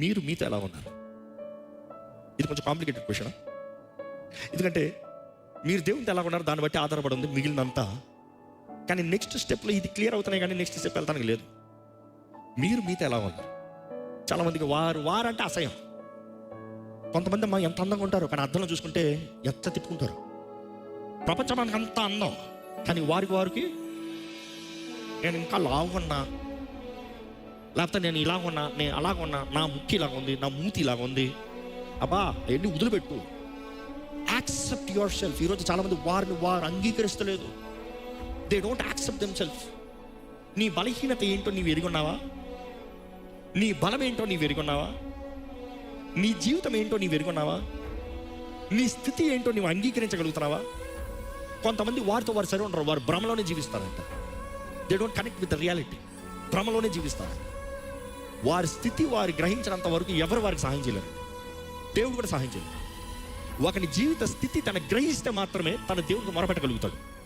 మీరు మీతో ఎలా ఉన్నారు? ఇది కొంచెం కాంప్లికేటెడ్ క్వశ్చన్ ఎందుకంటే మీరు దేవునితో ఎలా ఉన్నారు? దాన్ని బట్టి ఆధారపడి ఉంది మిగిలినంతా. కానీ నెక్స్ట్ స్టెప్లో ఇది క్లియర్ అవుతున్నాయి కానీ నెక్స్ట్ స్టెప్ వెళ్తానికి లేదు. మీరు మీతో ఎలా ఉన్నారు? చాలామందికి వారు వారంటే అసహ్యం. కొంతమంది మా ఎంత అందంగా ఉంటారు కానీ అర్థంలో చూసుకుంటే ఎంత తిప్పుకుంటారు. ప్రపంచమానికి అంత అందం. కానీ వారికి వారికి నేను ఇంకా లావున్నా. లేకపోతే నేను ఇలా నేను అలాగున్నా నా ముక్కి ఇలాగ ఉంది నా మూతి ఇలాగ ఉంది. అబ్బా అవన్నీ వదిలిపెట్టు. యాక్సెప్ట్ యువర్ సెల్ఫ్ ఈరోజు చాలామంది వారిని వారు అంగీకరిస్తలేదు. They don't accept them self నీ బలహీనత ఏంటో నీవు ఎరుగున్నావా నీ బలం ఏంటో నీవు ఎరుగున్నావా నీ జీవితం ఏంటో నీవు ఎరుగున్నావా నీ స్థితి ఏంటో నీవు అంగీకరించగలుగుతున్నావా? కొంతమంది వారితో వారు సరి ఉండరు. వారు భ్రమలోనే జీవిస్తారంట. They don't connect with the reality భ్రమలోనే జీవిస్తారు వారి స్థితి వారు గ్రహించినంత వరకు ఎవరు వారికి సహాయం చేయలేరు. దేవుడు కూడా సహాయం చేయలేరు ఒకని జీవిత స్థితి తన గ్రహిస్తే మాత్రమే తన దేవుడికి మొరపెట్టగలుగుతాడు.